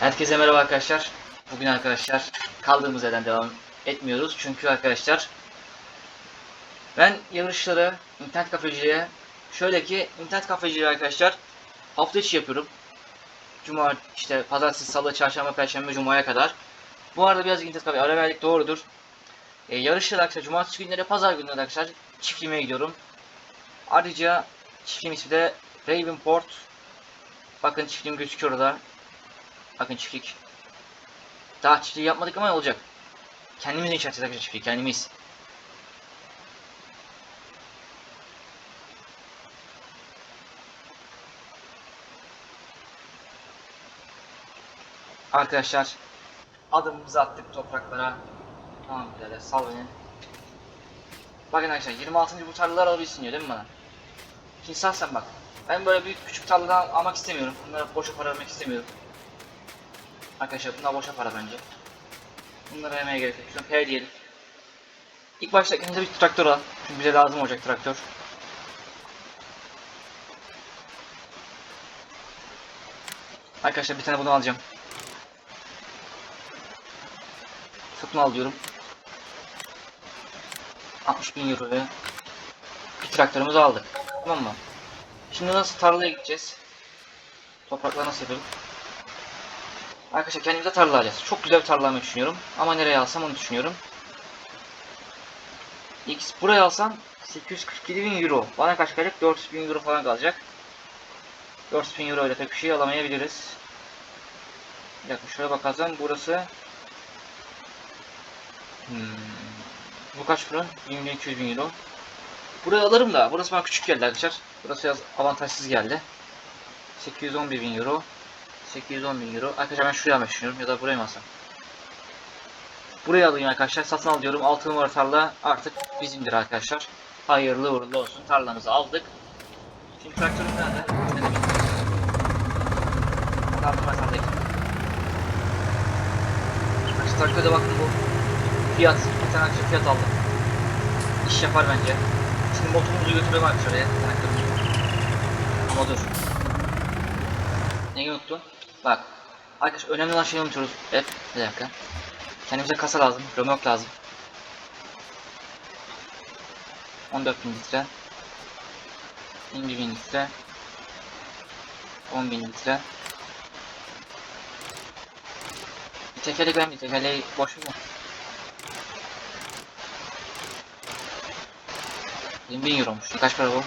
Herkese merhaba arkadaşlar. Bugün arkadaşlar kaldığımız yerden devam etmiyoruz. Çünkü arkadaşlar ben yarışları internet kafeciliğe şöyle ki internet kafeciliği arkadaşlar hafta içi yapıyorum. Cuma işte pazartesi, salı, çarşamba, perşembe, cumaya kadar. Bu arada biraz internet kafe ara verdik doğrudur. E, yarışları arkadaşlar cumartesi günleri, pazar günleri arkadaşlar çiftliğime gidiyorum. Ayrıca çiftliğim ismi de Ravenport. Bakın çiftliğim gözüküyor orada. Bakın çiftlik. Daha çiftliği yapmadık ama olacak. Kendimiz inşa edeceğiz arkadaşlar çiftliği. Kendimiz. Arkadaşlar adımımızı attık topraklara. Tamam birader sal beni. Bakın arkadaşlar 26. bu tarlalar alabilsin diyor değil mi bana? Şimdi sen bak. Ben böyle büyük küçük tarladan almak istemiyorum. Bunlara boşa para vermek istemiyorum. Arkadaşlar bunlar boşa para bence. Bunları vermeye gerek yok. Şunu P diyelim. İlk başta kendimize bir traktör al. Çünkü bize lazım olacak traktör. Arkadaşlar bir tane bunu alacağım. Satın al diyorum. 60 bin euroya bir traktörümüzü aldık. Tamam mı? Şimdi nasıl tarlaya gideceğiz? Toprakları nasıl yapalım? Arkadaşlar kendimize tarla alacağız. Çok güzel bir tarla almayı düşünüyorum. Ama nereye alsam onu düşünüyorum. X buraya alsam 847 bin euro. Bana kaç kalacak? 400 bin euro falan kalacak. 400 bin euro ile pek bir şey alamayabiliriz. Bir dakika şöyle bakalım. Burası hmm. Bu kaç euro? 2200 bin euro. Burayı alırım da burası bana küçük geldi arkadaşlar. Burası biraz avantajsız geldi. 811 bin euro. 810 bin euro. Arkadaşlar ben şuraya almak düşünüyorum ya da buraya mı alsam? Buraya alayım arkadaşlar. Satın al diyorum. 6 numara tarla artık bizimdir arkadaşlar. Hayırlı uğurlu olsun. Tarlamızı aldık. Şimdi traktörüm nerede? Numara tarladayım. Arkadaşlar traktörde bakın bu. Fiyat. Bir tane arkadaşlar fiyat aldım. İş yapar bence. Şimdi motorumuzu götürelim arkadaşlar oraya. Traktörümüzü. Ama dur. Neyi unuttun? Bak. Arkadaş önemli olan şeyi unutuyoruz. Hep bir dakika. Kendimize kasa lazım. Römork lazım. 14.000 litre. 20.000 litre. 10.000 litre. Bir tekerlek ben bir tekerleği boş mu? 20.000 euromuş. Kaç para bu?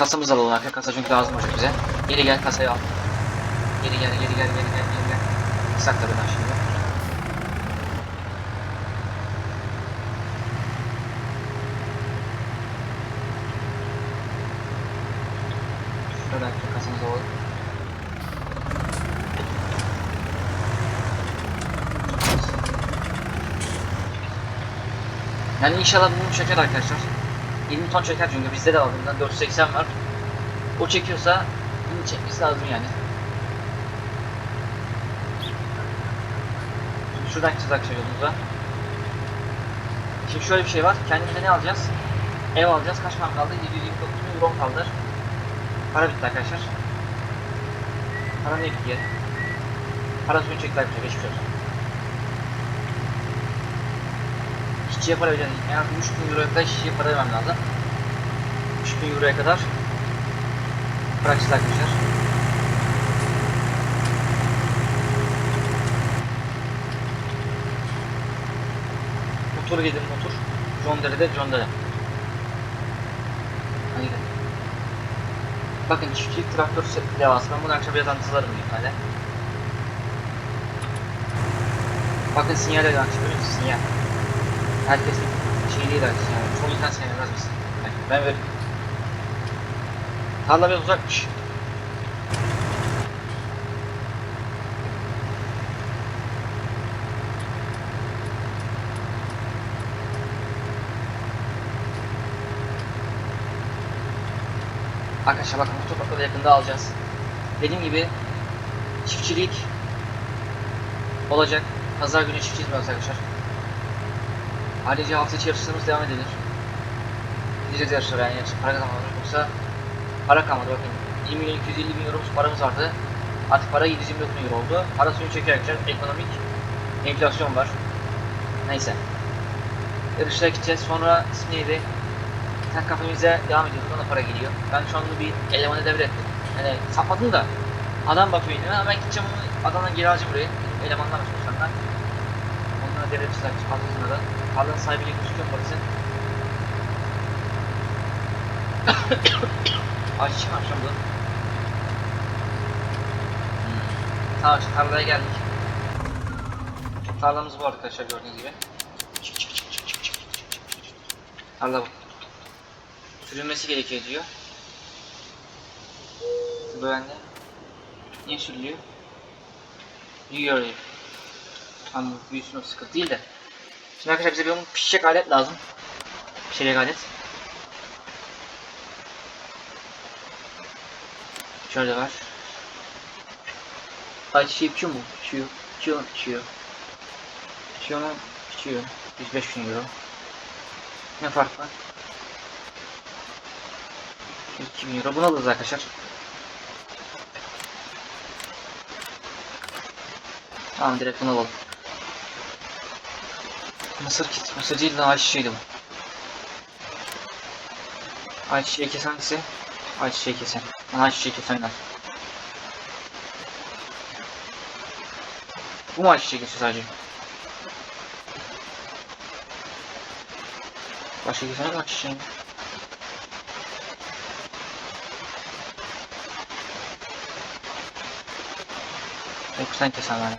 Kasamızı alalım arkadaşlar. Kasa çünkü lazım olacak bize. Geri gel kasayı al. Geri gel, geri gel, geri gel, geri gel. Sakla beni şimdi. Arkadaşlar kasamızı alalım. Yani inşallah bunu çeker arkadaşlar. 20 ton çeker çünkü bizde de var bundan 480 var. O çekiyorsa bunu çekmesi lazım yani. Şimdi şuradan gideceğiz arkadaşlar yolumuza. Şimdi şöyle bir şey var. Kendimize ne alacağız? Ev alacağız. Kaç para kaldı? 729 bin euro kaldı. Para bitti arkadaşlar. Para ne yani? Para suyunu çekti arkadaşlar. Geçmiş olsun. İşçiye para vereceğim. En az 3000 euroya kadar işçiye para vermem lazım. 3000 euroya kadar bırakacağız arkadaşlar. Motoru yedim motor. John Dere'de John Dere. Bakın çiftçilik traktör seti devası. Ben bunu akşam biraz anlatılarım büyük ihtimalle. Bakın sinyal eden açık. Sinyal. Herkesin şey değil arkadaşlar yani. Çoğu insan sevmez misin? Yani ben veririm. Tarla biraz uzakmış. Arkadaşlar bakın bu toprakları yakında alacağız. Dediğim gibi çiftçilik olacak. Pazar günü yapacağız arkadaşlar. Ayrıca hafta içi yarışlarımız devam edilir. Gideceğiz yarışlara yani yarış para kazanmadan yoksa para kalmadı bakın 1 milyon 250 bin euro paramız vardı. Artık para 729 bin euro oldu. Para suyunu arkadaşlar. Ekonomik enflasyon var. Neyse. Yarışlara gideceğiz. Sonra ismi neydi? Sen kafemize devam ediyoruz. Ona para geliyor. Ben şu anda bir elemana devrettim. Yani satmadım da. Adam bakıyor yine. Ben gideceğim onu adamdan geri alacağım buraya. Elemanlar var senden. Onlara devredeceğiz arkadaşlar. Fazlasına da. Tarlanın sahibiyle gözüküyor mu parası? Ayçiçek mi akşam bu? Hmm. Tamam işte tarlaya geldik. Tarlamız bu arkadaşlar gördüğünüz gibi. Tarla bu. Sürülmesi gerekiyor diyor. Böyle. Niye sürülüyor? Yiyor. Ama büyüsün o sıkıntı değil de. Şimdi arkadaşlar bize bir pişecek alet lazım. Pişecek alet. Şöyle var. Ayçiçeği pişiyor mu? Pişiyor. Pişiyor? Pişiyor. Pişiyor mu? Pişiyor. 105 bin euro. Ne fark var? 2000 euro. Bunu alırız arkadaşlar. Tamam direkt bunu alalım. Mısır kit. Mısır değil de ayçiçeğiydi bu. Ayçiçeği kesen hangisi? Ayçiçeği kesen. Bana ayçiçeği kesenler. Bu mu ayçiçeği kesiyor sadece? Başka kesen yok mu ayçiçeği? Yok sen kesen var.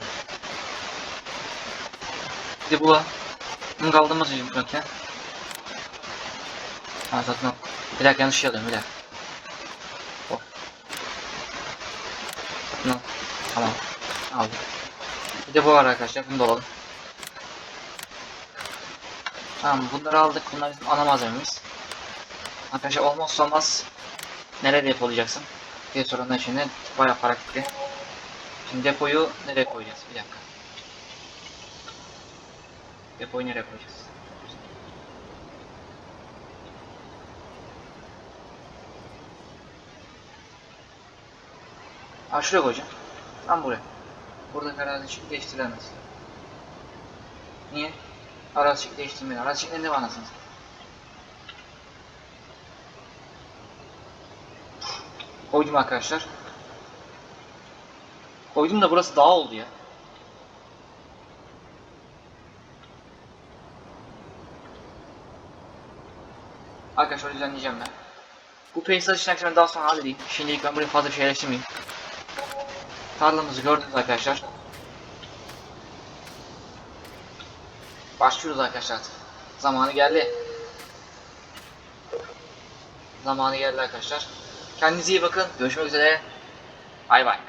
Bir de bu var. Bunu kaldırmaz yok ya? Ha zaten o. Bir dakika yanlış şey alıyorum bir dakika. Hop. No. Tamam. Aldım. Bir de bu var arkadaşlar. Bunu da alalım. Tamam bunları aldık. Bunlar bizim ana malzememiz. Arkadaşlar olmazsa olmaz. Nerede depolayacaksın? diye soranlar şimdi bayağı para gitti. Şimdi depoyu nereye koyacağız? Bir dakika. Depoyu nereye koyacağız? Aa şuraya koyacağım. Tam buraya. Burada arazi şekli değiştirilemez. Niye? Arazi şekli değiştirmeyin. Arazi şeklinde ne var anasını? satayım? Koydum arkadaşlar. Koydum da burası dağ oldu ya. Arkadaşlar düzenleyeceğim ben. Bu peyzaj işlemini ben daha sonra halledeyim. Şimdilik ben buraya fazla bir şey yerleştirmeyeyim. Tarlamızı gördünüz arkadaşlar. Başlıyoruz arkadaşlar. Zamanı geldi. Zamanı geldi arkadaşlar. Kendinize iyi bakın. Görüşmek üzere. Bay bay.